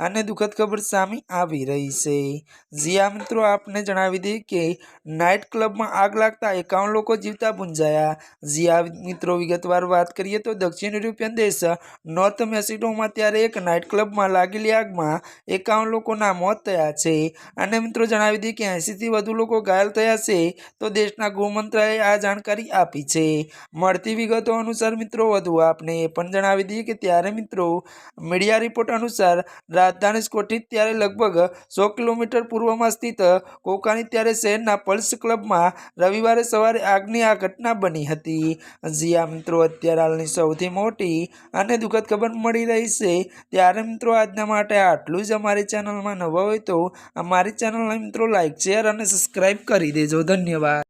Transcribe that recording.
અને દુઃખદ ખબર સામે આવી રહી છે. જીયા મિત્રો, આપને જણાવી દઈએ કે નાઇટ ક્લબમાં આગ લાગતા એકાવન લોકો જીવતા પૂંજાયા જીયા મિત્રો, વિગતવાર વાત કરીએ તો દક્ષિણ યુરોપિયન દેશ નોર્થ મેસિડોમાં ત્યારે એક નાઇટ ક્લબમાં લાગેલી આગમાં એકાવન લોકોના મોત થયા છે. અને મિત્રો, જણાવી દઈએ કે એંસીથી વધુ લોકો ઘાયલ થયા છે તો દેશના ગૃહમંત્રાલયે આ જાણકારી આપી છે. મળતી વિગતો અનુસાર મિત્રો, વધુ આપને એ પણ જણાવી દઈએ કે ત્યારે મિત્રો, મીડિયા રિપોર્ટ અનુસાર રાજધાની કોઠી ત્યારે લગભગ સો કિલોમીટર પૂર્વમાં સ્થિત કોકાની ત્યારે શહેરના પલ્સ ક્લબમાં રવિવારે સવારે આગની આ ઘટના બની હતી. જ્યાં મિત્રો, અત્યારે હાલની સૌથી મોટી અને દુઃખદ ખબર મળી રહી છે. ત્યારે, મિત્રો, આજના માટે આટલું જ અમારી ચેનલમાં નવા હોય તો અમારી ચેનલને, મિત્રો, લાઈક, શેર અને સબસ્ક્રાઈબ કરી દેજો. ધન્યવાદ.